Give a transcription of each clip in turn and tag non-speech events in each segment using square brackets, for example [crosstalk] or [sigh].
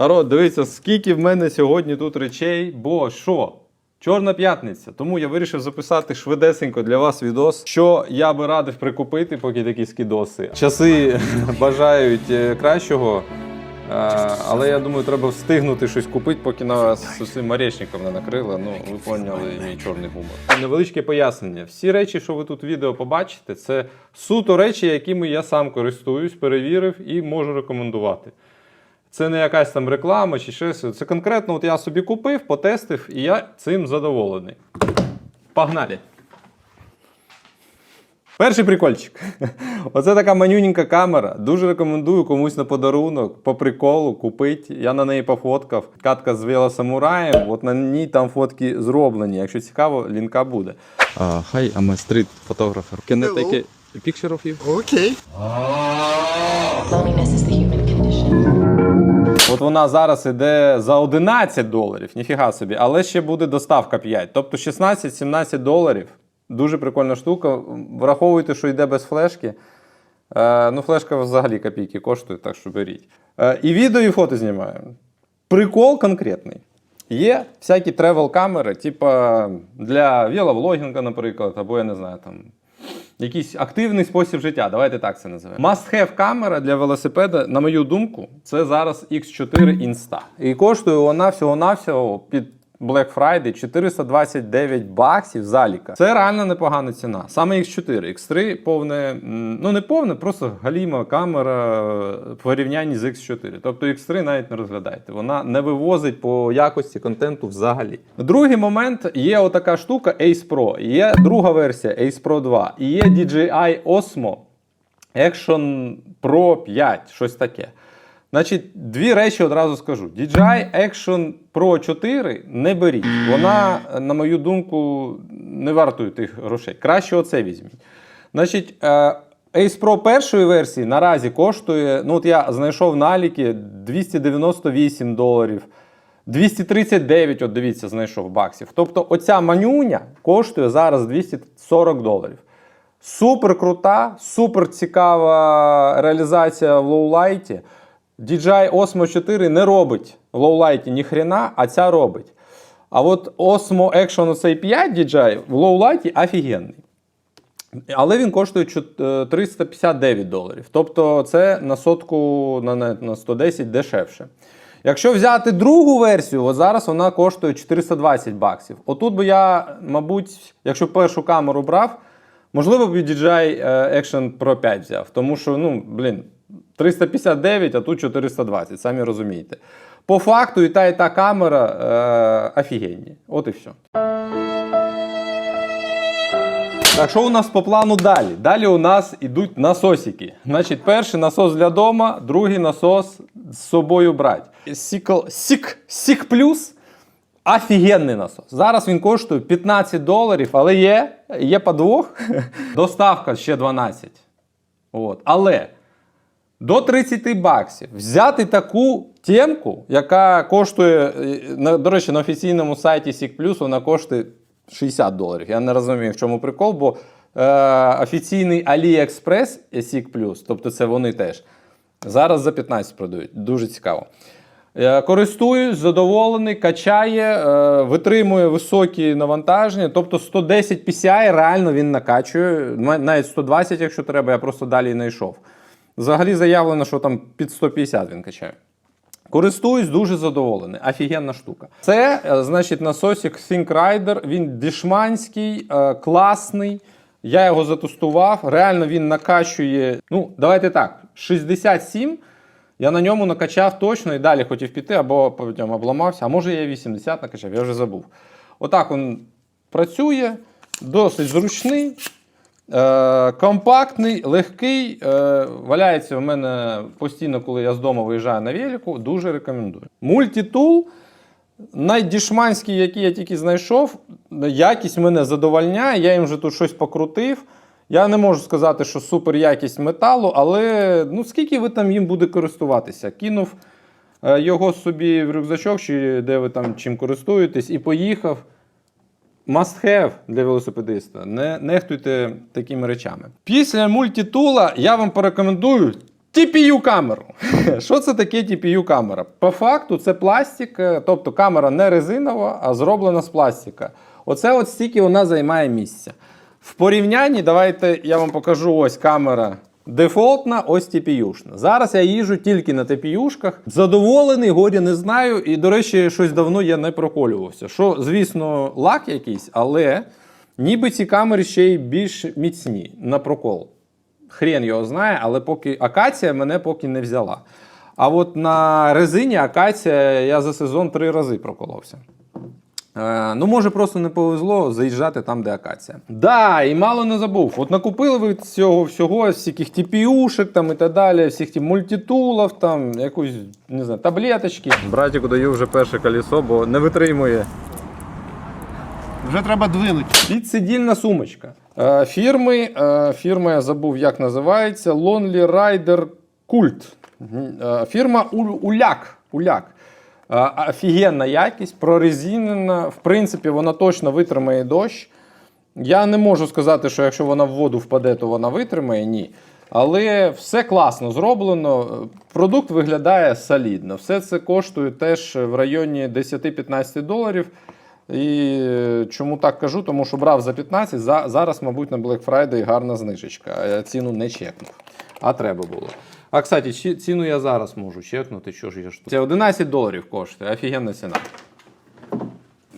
Народ, дивіться, скільки в мене сьогодні тут речей, бо що? Чорна п'ятниця. Тому я вирішив записати швидесенько для вас відос, що я би радив прикупити, поки такі скідоси. Часи бажають е, кращого. е, Але я думаю, треба встигнути щось купити, поки нас цим орешником не накрило. Ну, ви поняли мій чорний гумор. Невеличке пояснення. Всі речі, що ви тут в відео побачите, це суто речі, якими я сам користуюсь, перевірив і можу рекомендувати. Це не якась там реклама чи щось. Це конкретно, от я собі купив, потестив, і я цим задоволений. Погнали! Перший прикольчик. [laughs] Оце така манюненька камера. Дуже рекомендую комусь на подарунок, по приколу купити. Я на неї пофоткав. Катка з велосамураєм. От на ній там фотки зроблені. Якщо цікаво, лінка буде. Uh, hi, I'm a street photographer. Can I take a picture of you? Okay. Loneliness is the human condition. От вона зараз іде за 11 доларів, ніфіга собі, але ще буде доставка 5. Тобто 16-17 доларів. Дуже прикольна штука. Враховуйте, що йде без флешки. Е, ну, флешка взагалі копійки коштує, так що беріть. Е, і відео, і фото знімаю. Прикол конкретний. Є всякі тревел-камери, типа для веловлогінга, наприклад, або я не знаю, там якийсь активний спосіб життя. Давайте так це називаємо. Must-have камера для велосипеда, на мою думку, це зараз X4 Insta. І коштує вона всього-навсього під Black Friday 429 баксів заліка. Це реально непогана ціна. Саме X4. X3 повне, ну не повне, просто галіма камера в порівнянні з X4. Тобто X3 навіть не розглядайте. Вона не вивозить по якості контенту взагалі. Другий момент є отака штука Ace Pro. Є друга версія Ace Pro 2. І є DJI Osmo Action Pro 5, щось таке. Значить, дві речі одразу скажу. DJI Action Pro 4 не беріть. Вона, на мою думку, не вартує тих грошей. Краще оце візьміть. Значить, е, Ace Pro першої версії наразі коштує, ну от я знайшов наліки 298 доларів. 239, от дивіться, знайшов баксів. Тобто оця манюня коштує зараз 240 доларів. Супер крута, супер цікава реалізація в лоулайті. DJI Osmo 4 не робить в лоулайті ні хрена, а ця робить. А от Osmo Action оцей 5 DJI в лоулайті офігенний. Але він коштує е, 359 доларів. Тобто це на сотку на, на, на 110 дешевше. Якщо взяти другу версію, от зараз вона коштує 420 баксів. Отут би я, мабуть, якщо першу камеру брав, можливо б DJI е, Action Pro 5 взяв. Тому що, ну, блін, 359, а тут 420, самі розумієте. По факту і та, і та камера е, офігенні. От і все. Так, що у нас по плану далі? Далі у нас ідуть насосики. Значить, перший насос для дома, другий насос з собою брати. Сік, сік плюс. Офігенний насос. Зараз він коштує 15 доларів, але є, є подвох. [laughs] Доставка ще 12. От. Але до 30 баксів взяти таку темку, яка коштує, е, до речі, на офіційному сайті SIG Plus вона коштує 60 доларів. Я не розумію, в чому прикол, бо е, офіційний AliExpress SIG Plus, тобто це вони теж, зараз за 15 продають. Дуже цікаво. Е, Користуюсь, задоволений, качає, е, витримує високі навантаження. Тобто 110 PCI реально він накачує, навіть 120, якщо треба, я просто далі не йшов. Взагалі заявлено, що там під 150 він качає. Користуюсь дуже задоволений. Офігенна штука. Це, е, значить, насосик Think Rider. Він дешманський, е, класний. Я його затестував. Реально він накачує. Ну, давайте так, 67. Я на ньому накачав точно і далі хотів піти, або потім обламався. А може я 80 накачав, я вже забув. Отак він працює, досить зручний. Е, компактний, легкий, е, валяється в мене постійно, коли я з дому виїжджаю на велику. Дуже рекомендую. Мультитул, найдішманський, який я тільки знайшов, якість мене задовольняє. Я їм вже тут щось покрутив. Я не можу сказати, що супер якість металу, але ну, скільки ви там їм буде користуватися? Кинув е, його собі в рюкзачок, чи де ви там чим користуєтесь, і поїхав. Must have для велосипедиста. Не нехтуйте такими речами. Після мультитула я вам порекомендую TPU камеру. [laughs] Що це таке TPU камера? По факту це пластик, е, тобто камера не резинова, а зроблена з пластика. Оце от стільки вона займає місця. В порівнянні, давайте я вам покажу ось камера дефолтна, ось TPU-шна. Зараз я їжджу тільки на TPU-шках. Задоволений, горі не знаю. І, до речі, щось давно я не проколювався. Що, звісно, лак якийсь, але ніби ці камери ще й більш міцні на прокол. Хрен його знає, але поки акація мене поки не взяла. А от на резині акація я за сезон три рази проколовся. Е, ну, може, просто не повезло заїжджати там, де акація. Да, і мало не забув. От накупили ви цього всього, всяких TPU-шек там і так далі, всіх ті мультитулів, там, якусь, не знаю, таблеточки. Братіку даю вже перше колесо, бо не витримує. Вже треба двинути. Підсидільна сумочка. Е, фірми, е, фірма я забув, як називається. Lonely Rider Cult. Е, фірма Уляк. Уляк. Е, офігенна якість, прорезинена. В принципі, вона точно витримає дощ. Я не можу сказати, що якщо вона в воду впаде, то вона витримає. Ні. Але все класно зроблено. Продукт виглядає солідно. Все це коштує теж в районі 10-15 доларів. І е, чому так кажу? Тому що брав за 15, за, зараз, мабуть, на Black Friday гарна знижечка. Я ціну не чекнув. А треба було. А кстати, ціну я зараз можу чекнути. Що ж я ж тут? Це 11 доларів коштує. Офігенна ціна.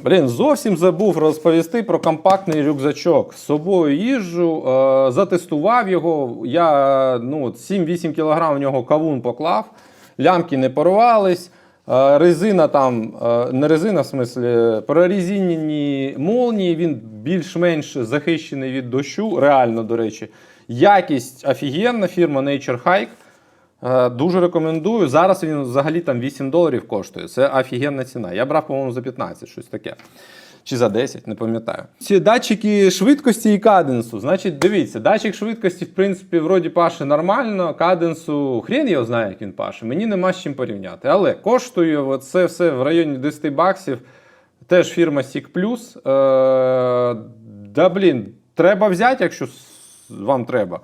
Блін, зовсім забув розповісти про компактний рюкзачок. З собою їжджу, е, затестував його. Я ну, 7-8 кг в нього кавун поклав, лямки не порвались. е, резина там, е, не резина, в смислі, прорезинені молнії, він більш-менш захищений від дощу, реально, до речі. Якість офігенна, фірма Nature Hike. Е, Дуже рекомендую. Зараз він взагалі там 8 доларів коштує. Це офігенна ціна. Я брав, по-моєму, за 15, щось таке. Чи за 10, не пам'ятаю. Ці датчики швидкості і каденсу. Значить, дивіться, датчик швидкості, в принципі, вроді паше нормально, каденсу, хрен його знає, як він паше. Мені нема з чим порівняти. Але коштує це все в районі 10 баксів. Теж фірма Sik Plus. Е, да, блін, треба взяти, якщо вам треба.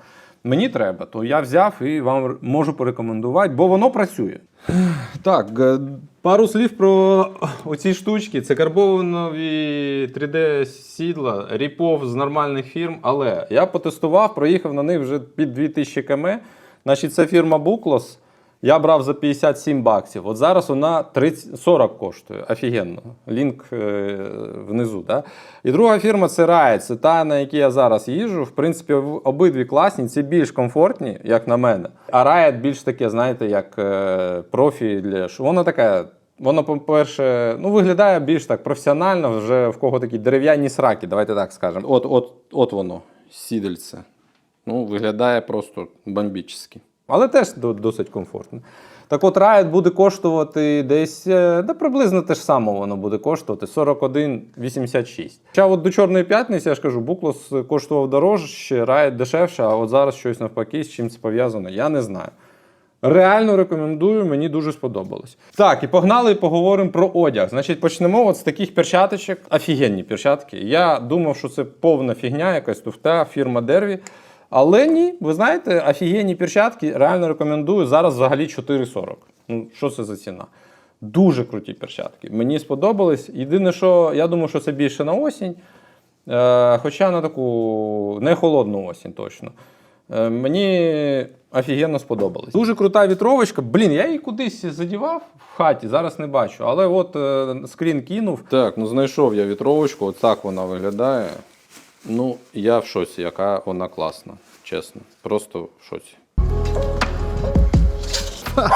Мені треба, то я взяв і вам можу порекомендувати, бо воно працює. Так, е, пару слів про оці штучки. Це карбонові 3D-сідла, ріпов з нормальних фірм. Але я потестував, проїхав на них вже під 2000 км. Значить, це фірма Buklos. Я брав за 57 баксів. От зараз вона 30, 40 коштує. Офігенно. Лінк е, внизу. Да? І друга фірма це Riot. Це та, на якій я зараз їжджу. В принципі, обидві класні, ці більш комфортні, як на мене. А Riot більш таке, знаєте, як е, профі для Воно таке. Воно, по-перше, ну, виглядає більш так професіонально, вже в кого такі дерев'яні сраки, давайте так скажемо. От, от, от воно, сідельце. Ну, виглядає просто бомбічно. Але теж досить комфортно. Так от Riot буде коштувати десь, е, да приблизно те ж саме воно буде коштувати 41,86. Хоча от до Чорної п'ятниці, я ж кажу, Буклос коштував дорожче, Riot дешевше, а от зараз щось навпаки, з чим це пов'язано, я не знаю. Реально рекомендую, мені дуже сподобалось. Так, і погнали і поговоримо про одяг. Значить, почнемо от з таких перчаточок. Офігенні перчатки. Я думав, що це повна фігня, якась туфта, фірма Дерві. Але ні, ви знаєте, офігенні перчатки реально рекомендую. Зараз взагалі 4,40. Ну, що це за ціна? Дуже круті перчатки. Мені сподобались. Єдине, що я думаю, що це більше на осінь. Е, хоча на таку не холодну осінь точно. Е, мені офігенно сподобалось. Дуже крута вітровочка. Блін, я її кудись задівав в хаті, зараз не бачу. Але от е, скрін кинув. Так, ну знайшов я вітровочку, от так вона виглядає. Ну, я в шоці, яка вона класна, чесно. Просто в шоці.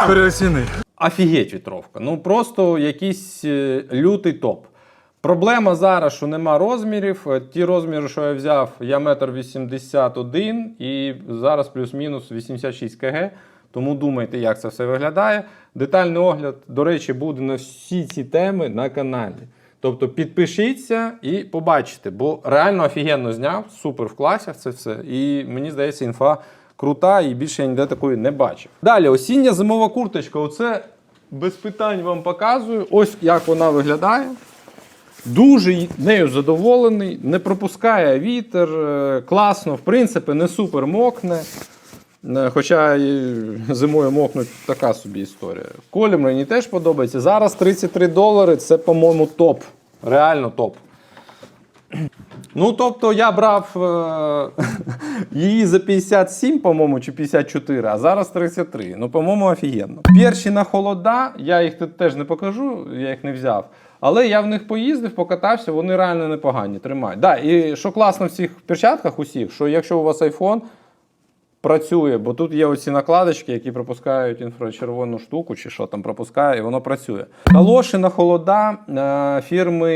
Переоціни. Офігеть вітровка. Ну просто якийсь е, лютий топ. Проблема зараз, що нема розмірів. Е, Ті розміри, що я взяв, я метр 81 і зараз плюс-мінус 86 кг. Тому думайте, як це все виглядає. Детальний огляд, до речі, буде на всі ці теми на каналі. Тобто підпишіться і побачите, бо реально офігенно зняв, супер в класях це все. І мені здається, інфа крута і більше я ніде такої не бачив. Далі, осіння зимова курточка. Оце без питань вам показую. Ось як вона виглядає. Дуже нею задоволений, не пропускає вітер, е, класно, в принципі, не супер мокне. Е, Хоча зимою мокнуть така собі історія. Колір мені теж подобається. Зараз 33 долари це, по-моєму, топ. Реально топ. Ну, тобто я брав е- [laughs] її за 57, по-моєму, чи 54, а зараз 33. Ну, по-моєму, офігенно. Перші на холода, я їх тут теж не покажу, я їх не взяв. Але я в них поїздив, покатався, вони реально непогані, тримають. Да, і що класно в цих перчатках усіх, що якщо у вас iPhone, працює, бо тут є оці накладочки, які пропускають інфрачервону штуку, чи що там пропускає, і воно працює. Калоші на холода е, фірми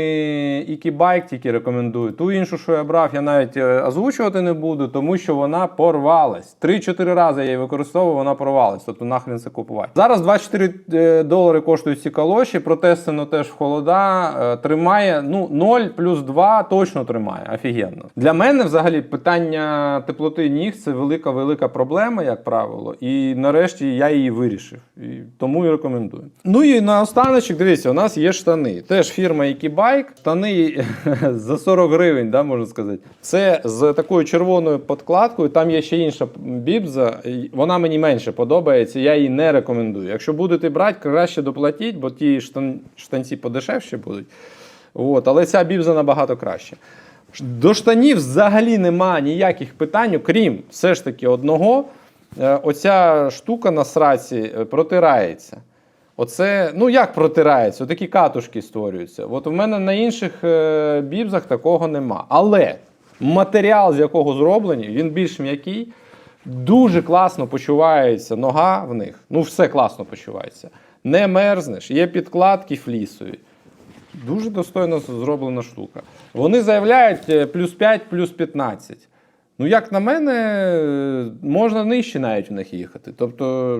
Ikebike тільки рекомендую. Ту іншу, що я брав, я навіть е, озвучувати не буду, тому що вона порвалась. 3-4 рази я її використовував, вона порвалась. Тобто нахрен це купувати. Зараз 24 е, долари коштують ці калоші, протестено теж в холода. Тримає ну 0 плюс 2 точно тримає. Офігенно. Для мене взагалі питання теплоти ніг це велика велика проблема, як правило. І нарешті я її вирішив. І тому і рекомендую. Ну і на останочок, дивіться, у нас є штани. Теж фірма Ikebike. Штани [laughs] за 40 гривень, да, можна сказати. Це з такою червоною подкладкою. Там є ще інша бібза. Вона мені менше подобається. Я її не рекомендую. Якщо будете брати, краще доплатіть, бо ті штан... штанці подешевші будуть. От, але ця бібза набагато краще. До штанів взагалі нема ніяких питань, крім все ж таки одного. Е, Оця штука на сраці е, протирається. Оце, ну як протирається? Отакі катушки створюються. От у мене на інших е, бібзах такого нема. Але матеріал, з якого зроблені, він більш м'який, дуже класно почувається нога в них. Ну, все класно почувається. Не мерзнеш, є підкладки флісові. Дуже достойно зроблена штука. Вони заявляють е, плюс 5, плюс 15. Ну, як на мене, можна нижче навіть в них їхати. Тобто,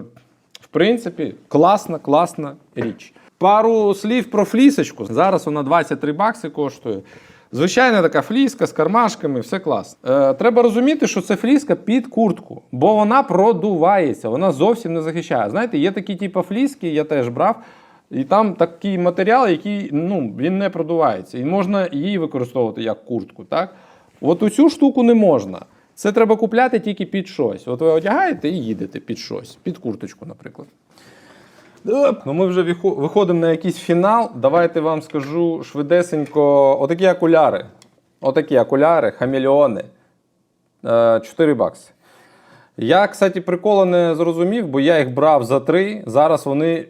в принципі, класна, класна річ. Пару слів про флісочку. Зараз вона 23 бакси коштує. Звичайна така фліска з кармашками, все класно. Е, треба розуміти, що це фліска під куртку, бо вона продувається, вона зовсім не захищає. Знаєте, є такі типу фліски, я теж брав. І там такий матеріал, який ну, він не продувається. І можна її використовувати як куртку. Так? От у цю штуку не можна. Це треба купляти тільки під щось. От ви одягаєте і їдете під щось, під курточку, наприклад. Ну, ми вже виходимо на якийсь фінал. Давайте вам скажу швидесенько. Отакі окуляри. Отакі окуляри, хамелеони. Е, 4 бакси. Я, кстати, прикола не зрозумів, бо я їх брав за 3, зараз вони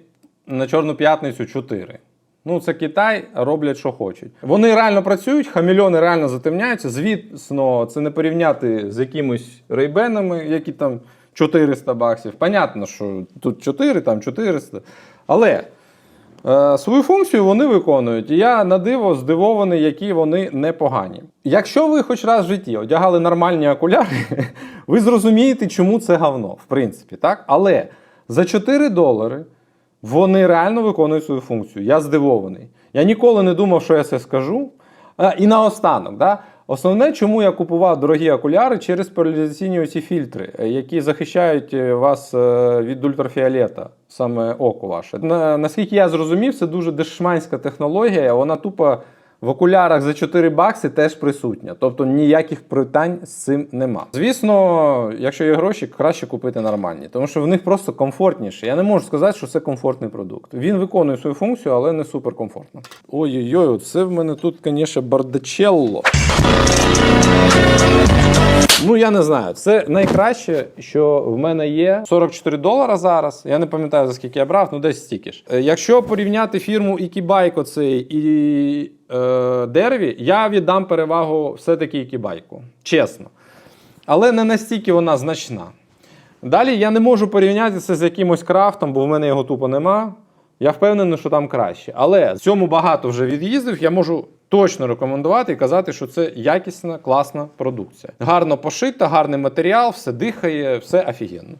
на Чорну п'ятницю 4. Ну, це Китай, роблять, що хочуть. Вони реально працюють, хамільони реально затемняються. Звісно, це не порівняти з якимись рейбенами, які там 400 баксів. Понятно, що тут 4, там 400. Але Е, Свою функцію вони виконують, і я на диво здивований, які вони непогані. Якщо ви хоч раз в житті одягали нормальні окуляри, [laughs] ви зрозумієте, чому це говно, в принципі, так? Але за 4 долари вони реально виконують свою функцію. Я здивований. Я ніколи не думав, що я це скажу. І наостанок, да? Основне, чому я купував дорогі окуляри через поляризаційні оці фільтри, е, які захищають е, вас е, від ультрафіолета, саме око ваше. Наскільки я зрозумів, це дуже дешманська технологія, вона тупо в окулярах за 4 бакси теж присутня. Тобто ніяких питань з цим нема. Звісно, якщо є гроші, краще купити нормальні, тому що в них просто комфортніше. Я не можу сказати, що це комфортний продукт. Він виконує свою функцію, але не суперкомфортно. Ой-ой-ой, це в мене тут, звісно, бардачелло. Ну, я не знаю. Це найкраще, що в мене є. 44 долара зараз. Я не пам'ятаю, за скільки я брав, ну десь стільки ж. Е, Якщо порівняти фірму Ikebike оцей і е, Дерві, я віддам перевагу все-таки Ikebike. Чесно. Але не настільки вона значна. Далі я не можу порівняти це з якимось крафтом, бо в мене його тупо нема. Я впевнений, що там краще. Але в цьому багато вже від'їздив. Я можу точно рекомендувати і казати, що це якісна, класна продукція. Гарно пошита, гарний матеріал, все дихає, все офігенно.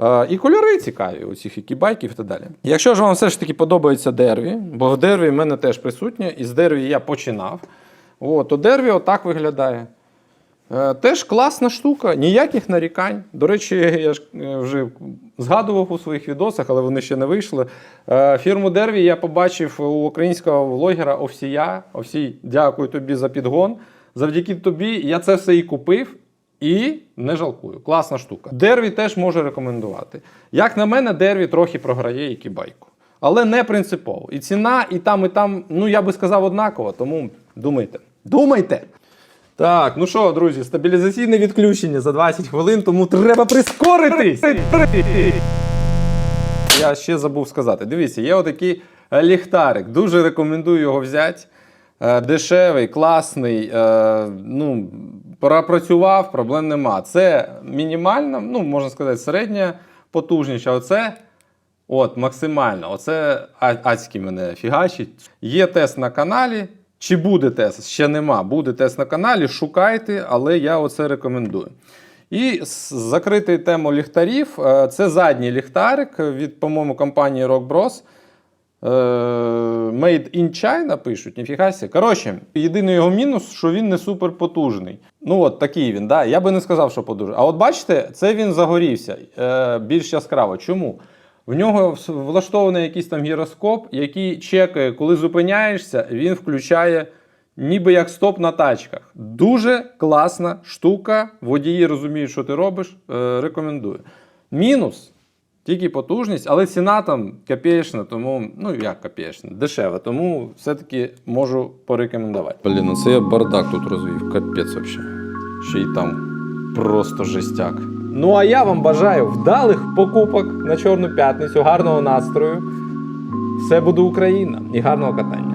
Е, І кольори цікаві у цих екібайків і так далі. Якщо ж вам все ж таки подобається дерві, бо в дерві в мене теж присутнє, і з дерві я починав. О, то дерві отак виглядає. Е, Теж класна штука, ніяких нарікань. До речі, я ж е, вже згадував у своїх відосах, але вони ще не вийшли. Е, Фірму Дерві я побачив у українського влогера Овсія. Овсій, дякую тобі за підгон. Завдяки тобі я це все і купив. І не жалкую. Класна штука. Дерві теж може рекомендувати. Як на мене, Дерві трохи програє і кібайку. Але не принципово. І ціна, і там, і там, ну я би сказав, однаково, тому думайте. Думайте! Так, ну що, друзі, стабілізаційне відключення за 20 хвилин, тому треба прискоритись. Я ще забув сказати. Дивіться, є отакий е, ліхтарик. Дуже рекомендую його взяти. Е, Дешевий, класний. е, Ну, пропрацював, проблем нема. Це мінімальна, ну, можна сказати, середня потужність, а оце от, максимально. Оце а- адський мене фігачить. Є тест на каналі. Чи буде тест? Ще нема. Буде тест на каналі, шукайте, але я оце рекомендую. І с- закрити тему ліхтарів. е, Це задній ліхтарик від, по-моєму, компанії Rock Bros. Е, Made in China пишуть, ніфіга сі. Коротше, єдиний його мінус, що він не супер потужний. Ну, от такий він, да? я би не сказав, що потужний. А от бачите, це він загорівся е, більш яскраво. Чому? В нього влаштований якийсь там гіроскоп, який чекає, коли зупиняєшся, він включає ніби як стоп на тачках. Дуже класна штука. Водії розуміють, що ти робиш. Е, рекомендую. Мінус тільки потужність, але ціна там копеечна, тому, ну як копеечна, дешева, тому все-таки можу порекомендувати. Блін, ну це я бардак тут розвів, капець взагалі. Ще й там просто жестяк. Ну а я вам бажаю вдалих покупок на Чорну п'ятницю, гарного настрою. Все буде Україна і гарного катання.